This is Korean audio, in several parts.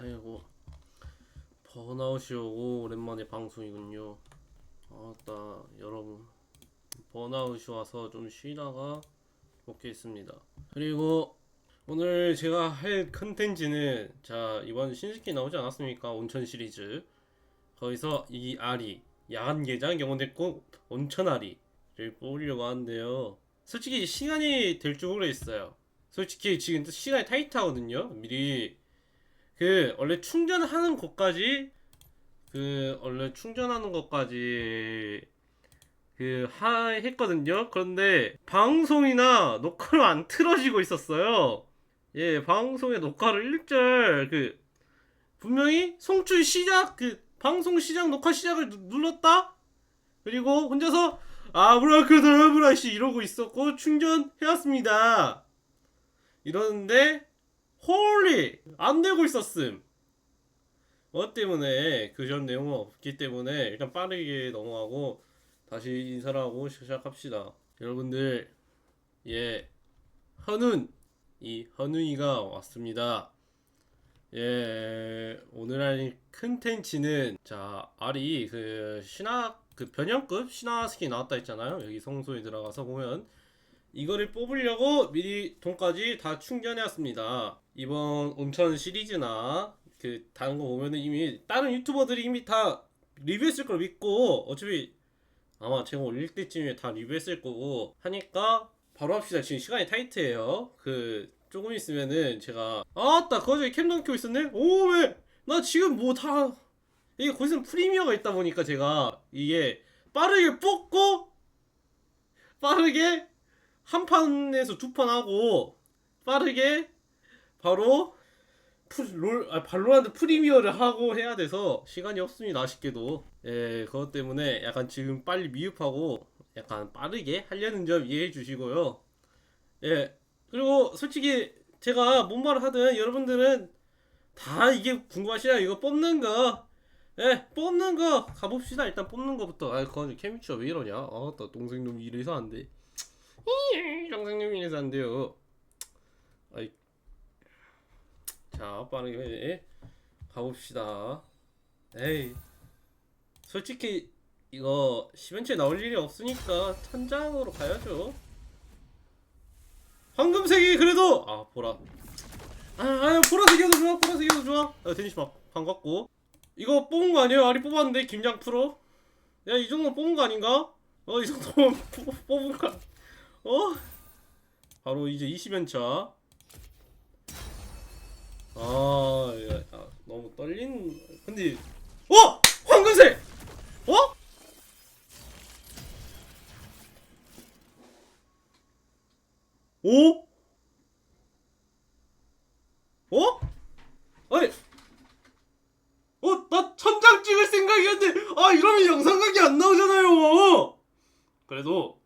아이고 번아웃이 오고 오랜만에 방송이군요. 아따 여러분 번아웃이 와서 좀 쉬다가 먹겠습니다. 그리고 오늘 제가 할 컨텐츠는 자 이번 신스키 나오지 않았습니까? 온천 시리즈 거기서 이 아리 야간 개장 영혼됐고 온천 아리를 뽑으려고 하는데요. 솔직히 시간이 될 줄 모르겠어요. 솔직히 지금 시간이 타이트하거든요. 미리 그 원래 충전하는 곳까지 그 원래 충전하는 것까지 그 하 했거든요. 그런데 방송이나 녹화를 안 틀어지고 있었어요. 예, 방송의 녹화를 일절 그 분명히 송출 시작 그 방송 시작 녹화 시작을 누- 눌렀다. 그리고 혼자서 아브라카다브라시 이러고 있었고 충전해왔습니다. 이러는데 홀리 안 되고 있었음. 뭐 때문에 그전 내용은 없기 때문에 일단 빠르게 넘어가고 다시 인사를 하고 시작합시다. 여러분들 예 헌운 이 헌운이가 왔습니다. 예 오늘 할 컨텐츠는 자 알이 그 신화 그 변형급 신화 스킨 나왔다 했잖아요. 여기 성소에 들어가서 보면 이거를 뽑으려고 미리 돈까지 다 충전해 왔습니다. 이번 온천 시리즈나 그 다른 거 보면은 이미 다른 유튜버들이 이미 다 리뷰했을 걸 믿고 어차피 아마 제가 올릴 때쯤에 다 리뷰했을 거고 하니까 바로 합시다. 지금 시간이 타이트해요. 그 조금 있으면은 제가 아따 거저에 캠던 켜 있었네. 오 왜? 나 지금 뭐 다 이게 거기서 프리미어가 있다 보니까 제가 이게 빠르게 뽑고 빠르게 한 판에서 두 판 하고 빠르게 바로 풀, 롤, 아, 발로란트 프리미어를 하고 해야 돼서 시간이 없습니다 아쉽게도 예 그것 때문에 약간 지금 빨리 미흡하고 약간 빠르게 하려는 점 이해해 주시고요 예 그리고 솔직히 제가 뭔 말을 하든 여러분들은 다 이게 궁금하시나 이거 뽑는 거 예, 뽑는 거 가봅시다. 일단 뽑는 거부터. 아, 그건 케미치가 왜 이러냐? 아, 나 동생놈 이래서 안 돼. 동생놈 이래서 안 돼요. 아이, 자, 빠르게 가봅시다. 에이, 솔직히 이거 10연째 나올 일이 없으니까 천장으로 가야죠. 황금색이 그래도 아 보라. 아, 아 보라색이어도 좋아. 보라색이어도 좋아. 아, 데니시 막 반갑고. 이거 뽑은 거 아니에요? 아리 뽑았는데 김장 프로? 야이 정도면 뽑은 거 아닌가? 어이 정도면 뽑- 뽑은 거 어? 바로 이제 20연차 아, 야, 아 너무 떨린 근데 어! 황금색! 어? 오? 어? 아니 어? 나 천장 찍을 생각이었는데 아 이러면 영상각이 안 나오잖아요 그래도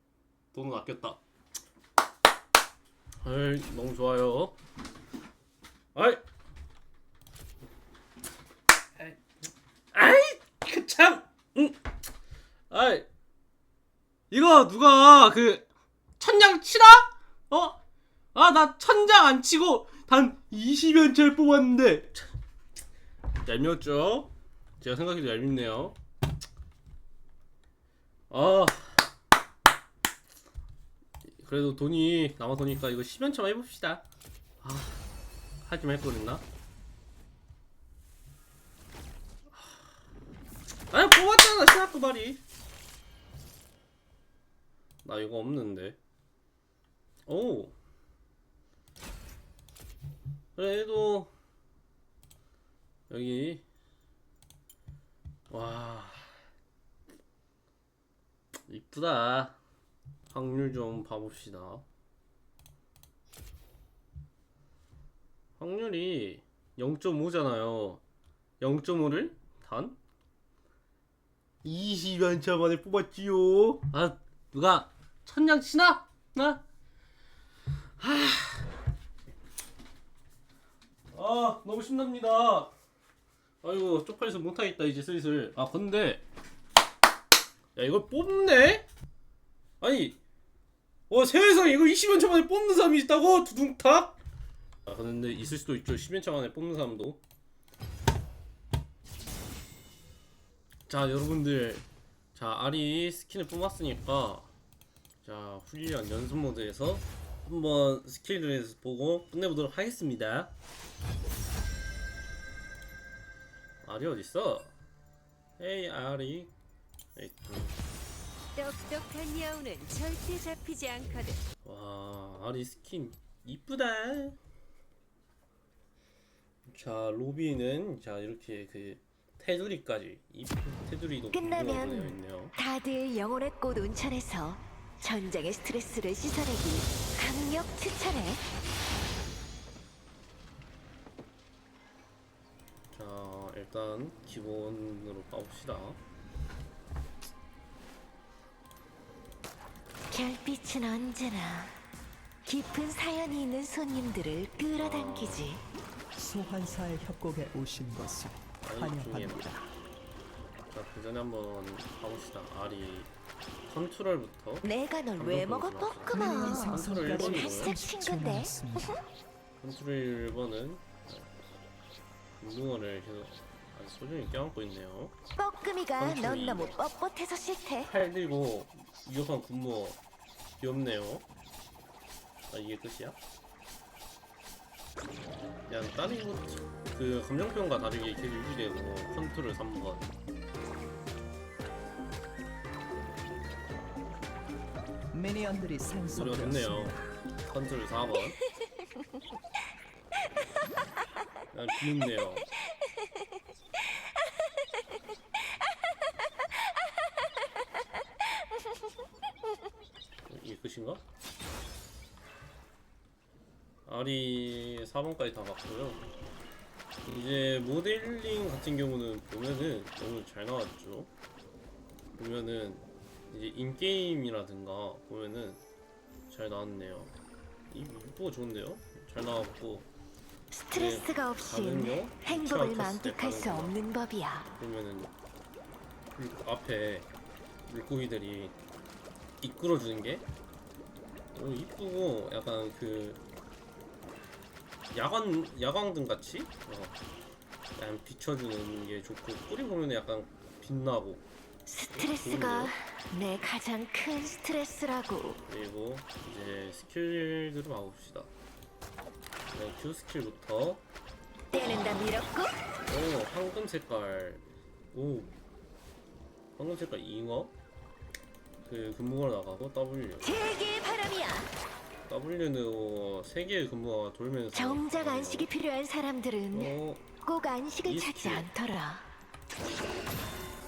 돈은 아꼈다 아이 너무 좋아요 아이 아이 그 참 응. 아이 이거 누가 그 천장 치라? 어? 아 나 천장 안 치고 단 20연차를 뽑았는데 얄미웠죠? 제가 생각해도 얄밉네요. 아 그래도 돈이 남아서니까 이거 10연차만 해봅시다. 아 하지 말 거랬나? 아니 뽑았잖아 신학도 말이. 나 이거 없는데. 오. 그래도 여기 와 이쁘다 확률 좀 봐봅시다. 확률이 0.5잖아요. 0.5를 단 20연차 만에 뽑았지요? 아 누가? 천장 치나? 나? 아 너무 신납니다. 아이고 쪽팔려서 못하겠다 이제 슬슬. 아 근데 야 이걸 뽑네? 아니 와 세상에 이거 20년차만에 뽑는 사람이 있다고? 두둥탁? 아 근데 있을 수도 있죠. 10연차 만에 뽑는 사람도. 자 여러분들. 자 아리 스킨을 뽑았으니까 자 훈련 연습 모드에서 한번 스킬을 보고 끝내보도록 하겠습니다. 아리 어딨어? 에이 아리. 에이. 음. 똑똑한 여우는 절대 잡히지 않거든. 와 아리 스킨 이쁘다 자 로비는 자 이렇게 그 테두리까지 이 테두리도 끝나면 다들 영혼의 꽃 온천에서 전장의 스트레스를 씻어내기 강력 추천해. 자 일단 기본으로 가봅시다 별빛은 언제나 깊은 사연이 있는 손님들을 끌어당기지. 소환사의 협곡에 오신 것을 아니, 환영합니다. 자 그 전에 한번 가봅시다 아리 컨트롤부터 내가 널 왜 먹어. 상처를 우리 일본이고요. 살짝 친구인데. 컨트롤 1번은 운동화를 계속 아주 소중히 껴안고 있네요 뻐끔이가 넌. 너무 뻣뻣해서 싫대. 팔 들고 위협한 군무 귀엽네요. 아 이게 끝이야? 그냥 다른 것그 감정표현과 다르게 계속 유지되고 컨트롤 3번. 미니언들이 생성되었습니다. 좋네요. 컨트롤 4번. 그냥 비웃네요 이게 끝인가? 아리 4번까지 다 봤고요 이제 모델링 같은 경우는 보면은 너무 잘 나왔죠 보면은 이제 인게임이라든가 보면은 잘 나왔네요 이 이쁘고 좋은데요? 잘 나왔고 스트레스가 없인 가는요? 행복을 만끽할 수. 없는 법이야. 그러면은 물- 앞에 물고기들이 이끌어주는 게 너무 이쁘고 약간 그 야광 야광등 같이? 어, 약간 비춰주는 게 좋고 뿌리 보면 약간 빛나고. 스트레스가 내 가장 큰 스트레스라고. 그리고 이제 스킬들을 봐봅시다. 네, Q 스킬부터. 때는 다 밀었고 오 황금 색깔. 오. 황금 색깔 잉어 그 근무가 나가고 W 대개의 바람이야. W는 세 개의 근무가 돌면서 정작. 안식이 필요한 사람들은 어, 꼭 안식을 이 찾지. 않더라.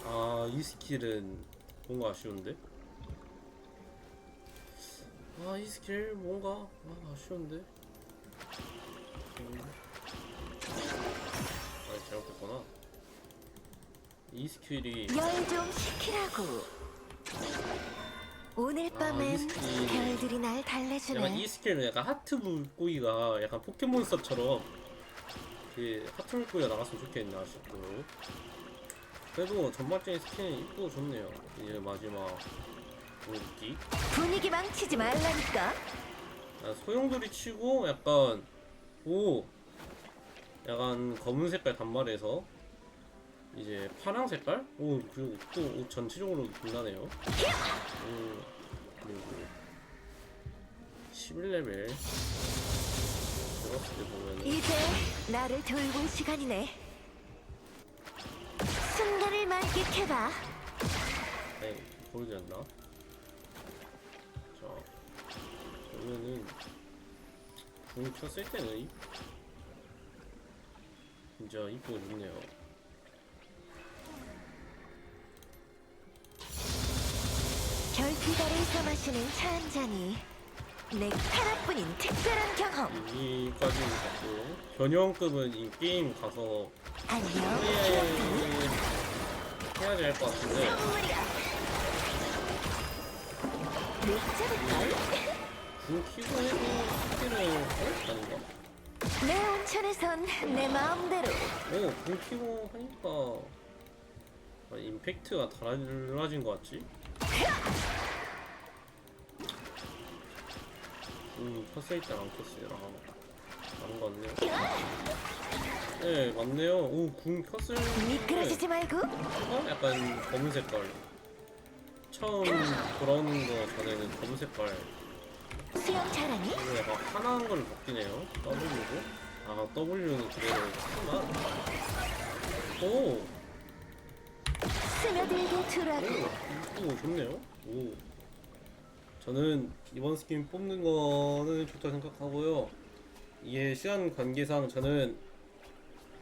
아, 이 스킬은 뭔가 아쉬운데? 아, 이 스킬 뭔가 아, 아쉬운데? 음. 아, 잘못했구나. 이 스킬이 열좀 시키라고. 오늘 밤엔 스킬. 별들이 날 약간 이 달래주네. 스킬은 약간 하트 물고기가 약간 포켓몬스터처럼 그 하트 물고기가 나갔으면 좋겠나 싶고 그래도 전반적인 스킨이 이쁘고 좋네요 이제 마지막 공기 분위기 망치지 말라니까. 아, 소용돌이 치고 약간 오 약간 검은 색깔 단말에서 이제 파랑 색깔 오 그리고 또 옷 전체적으로 빛나네요 오 그리고 11레벨 들어갔을 때 보면은 이제 나를 돌볼 시간이네. 순간을 만끽해봐. 아니 보이지 않나? 자 그러면은 궁 켰을 때는 이 진짜 이쁘고 좋네요 결피가루에서 마시는 차 한 잔이 내 하나뿐인 특별한 경험. 여기까지는 봤고 변형급은 이 게임 가서 안녕. 해야, 해야 될 것 같은데 선물이야. 늦잡을걸? 궁 키고 해도 스킬은 어? 아닌가? 내 온천에선 내 마음대로 오, 궁 키고 하니까 아, 임팩트가 달라진 것 같지? 음, 켰을 때랑 다른 것 같네요. 네 맞네요. 오 궁 켰을 미끄러지지 말고 어? 약간 검은 색깔. 처음 돌아오는 거 전에는 검은 색깔. 수영 잘하니? 이거 약간 하나한 걸 바뀌네요. W고. 아 W는 그대로 하나. 오. 스며들게 두라고 오, 오 좋네요. 오. 저는 이번 스킨 뽑는 거는 좋다 생각하고요. 이게 시간 관계상 저는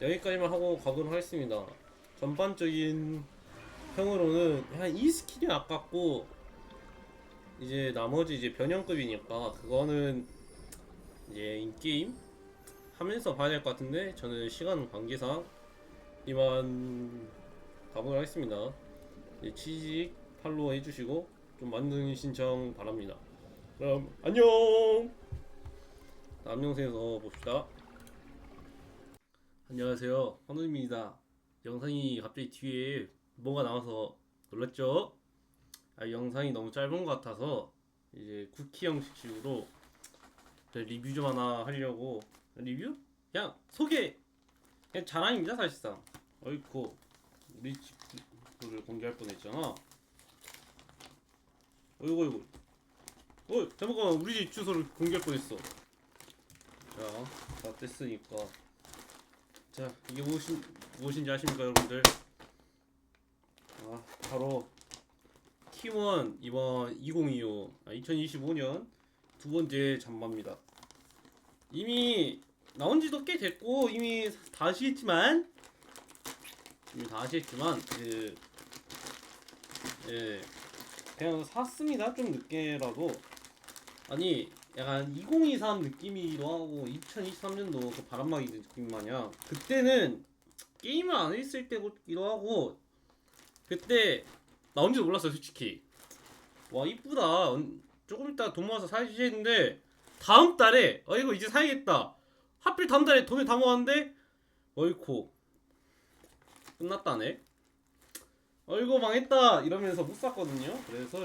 여기까지만 하고 가도록 하겠습니다. 전반적인 평으로는 한이 스킬이 아깝고 이제 나머지 이제 변형급이니까 그거는 이제 인게임 하면서 봐야 될 것 같은데 저는 시간 관계상 이만 가보도록 하겠습니다. 네, 취직 팔로우 해주시고 좀 만능 신청 바랍니다. 그럼 안녕. 다음 영상에서 봅시다. 안녕하세요, 헌우입니다. 영상이 갑자기 뒤에 뭐가 나와서 놀랐죠? 아, 영상이 너무 짧은 것 같아서 이제 쿠키 형식식으로 저 리뷰 좀 하나 하려고 리뷰? 그냥 소개 그냥 자랑입니다 사실상 어이쿠 우리 집을 공개할 뻔했잖아 어이구 어이구. 어 잠깐만. 우리 집 주소를 공개할 뻔했어. 자다 됐으니까. 자 이게 무엇인, 무엇인지 아십니까 여러분들? 아 바로 T1 이번 2025 아, 2025년 두 번째 잠바입니다. 이미 나온 지도 꽤 됐고 이미 다 아시겠지만 이미 다 아시겠지만 그 예, 그냥 샀습니다. 좀 늦게라도. 아니, 약간 2023 느낌이기도 하고 2023년도 그 바람막이 느낌 마냥 그때는 게임을 안 했을 때기도 하고 그때 나온지도 몰랐어요, 솔직히. 와 이쁘다. 음, 조금 이따 돈 모아서 사야지 했는데 다음 달에 어 이거 이제 사야겠다. 하필 다음 달에 돈을 다 모았는데 어이코 끝났다네. 어이구 망했다 이러면서 못 샀거든요. 그래서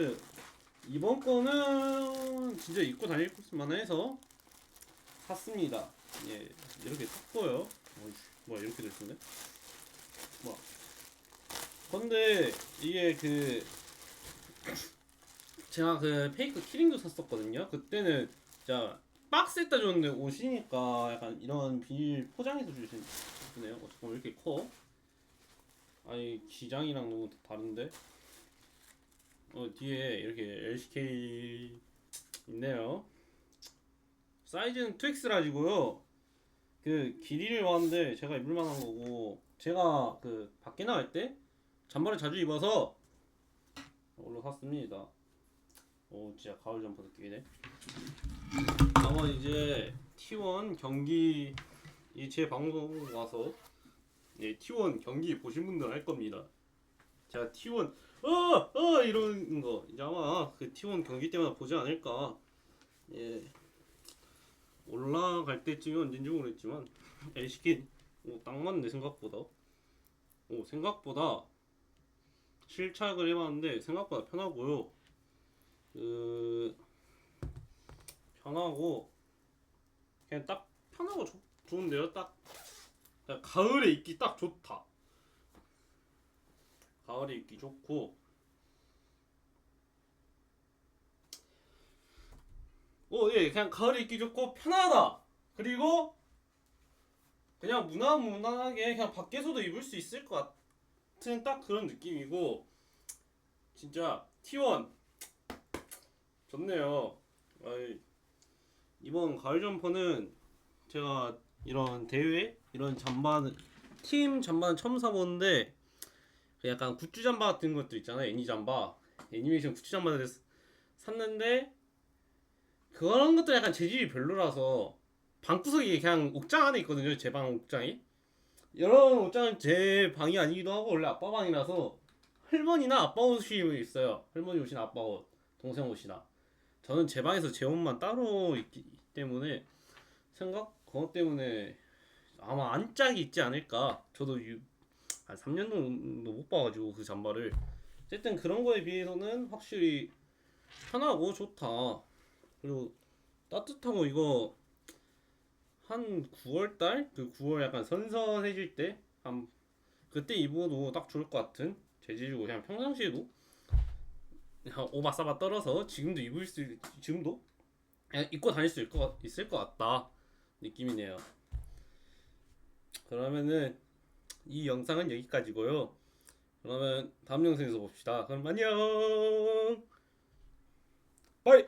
이번 거는 진짜 입고 다닐 만해서 샀습니다. 예 이렇게 샀고요. 뭐야 이렇게 됐네. 뭐 근데 이게 그 제가 그 페이크 키링도 샀었거든요. 그때는 진짜 박스에 다 줬는데 오시니까 약간 이런 비닐 포장해서 주시네요. 어, 잠깐만 왜 이렇게 커? 아니 기장이랑 너무 다른데? 어 뒤에 이렇게 LCK 있네요. 사이즈는 2X라지고요. 그 길이를 봤는데 제가 입을 만한 거고 제가 그 밖에 나갈 때 잠바를 자주 입어서 이걸로 샀습니다. 오 진짜 가을 점퍼 느낌이네. 아마 이제 T1 경기 이제 방송 와서 예, T1 경기 보신 분들 알 겁니다. 제가 T1 어! 어! 이러는 거 이제 아마 그 T1 경기 때마다 보지 않을까 예 올라갈 때쯤이 언젠지 모르겠지만 LCK 오딱 맞네 생각보다 오 생각보다 실착을 해봤는데 생각보다 편하고요 그 편하고 그냥 딱 편하고 좋, 좋은데요 딱 야, 가을에 입기 딱 좋다. 가을에 입기 좋고. 오, 예, 그냥 가을에 입기 좋고 편하다. 그리고 그냥 무난무난하게 그냥 밖에서도 입을 수 있을 것 같은 딱 그런 느낌이고 진짜 T1 좋네요. 이번 가을 점퍼는 제가 이런 대회 이런 잠바는 팀 잠바는 처음 사보는데 그 약간 굿즈 잠바 같은 것도 있잖아요 애니 잠바. 애니메이션 굿즈 잠바를 샀는데 그런 것도 약간 재질이 별로라서 방구석이 그냥 옥장 안에 있거든요 제 방 옥장이. 이런 옥장은 제 방이 아니기도 하고 원래 아빠 방이라서 할머니나 아빠 옷이 있어요. 할머니 옷이나 아빠 옷 동생 옷이나. 저는 제 방에서 제 옷만 따로 있기 때문에 생각? 그것 때문에 아마 안짝이 있지 않을까. 저도 유, 한 3년 정도 못 봐가지고 그 잠바를. 어쨌든 그런 거에 비해서는 확실히 편하고 좋다. 그리고 따뜻하고 이거 한 9월 달? 그 9월 약간 선선해질 때 한 그때 입어도 딱 좋을 것 같은 재질이고 그냥 평상시에도 그냥 오바사바 떨어서 지금도 입을 수 지금도 그냥 입고 다닐 수 있을 것, 있을 것 같다 느낌이네요. 그러면은 이 영상은 여기까지고요. 그러면 다음 영상에서 봅시다. 그럼 안녕. 바이.